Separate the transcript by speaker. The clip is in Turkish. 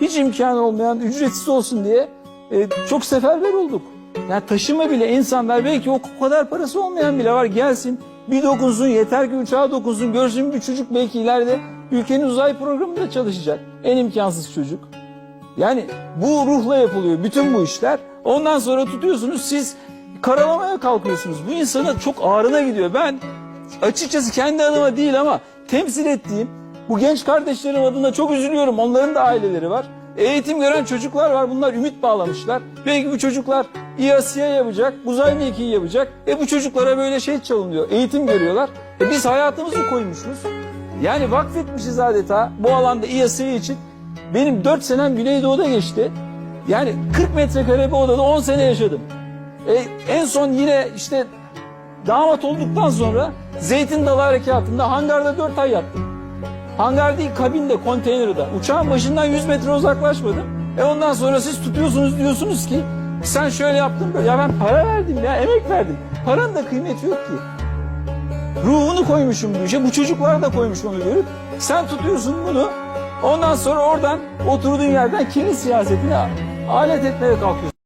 Speaker 1: hiç imkanı olmayan ücretsiz olsun diye e, çok seferber olduk. Yani taşıma bile insanlar belki o kadar parası olmayan bile var gelsin bir dokunsun yeter ki uçağa dokunsun görsün bir çocuk belki ileride ülkenin uzay programında çalışacak. En imkansız çocuk. Yani bu ruhla yapılıyor bütün bu işler. Ondan sonra tutuyorsunuz siz karalamaya kalkıyorsunuz. Bu insana çok ağrına gidiyor. Ben açıkçası kendi adıma değil ama temsil ettiğim bu genç kardeşlerim adına çok üzülüyorum. Onların da aileleri var. Eğitim gören çocuklar var. Bunlar ümit bağlamışlar. Belki bu çocuklar İASİA yapacak, uzay mekiği yapacak. E bu çocuklara böyle şey çalınıyor. Eğitim görüyorlar. E biz hayatımızı koymuşuz. Yani vakfetmişiz adeta bu alanda İASİA için. Benim 4 senem Güneydoğu'da geçti. Yani 40 metrekare bir odada 10 sene yaşadım. E, en son yine işte damat olduktan sonra Zeytin Dalı Harekatı'nda hangarda 4 ay yattım. Hangar değil kabinde, konteynerde. Uçağın başından 100 metre uzaklaşmadım. E ondan sonra siz tutuyorsunuz diyorsunuz ki sen şöyle yaptın böyle. Ya ben para verdim ya, emek verdim. Paranın da kıymeti yok ki. Ruhunu koymuşum bu işe. Bu çocuklar da koymuş onu görüp. Sen tutuyorsun bunu. Ondan sonra oradan oturduğun yerden kirli siyasetine alet etmeye kalkıyorsun.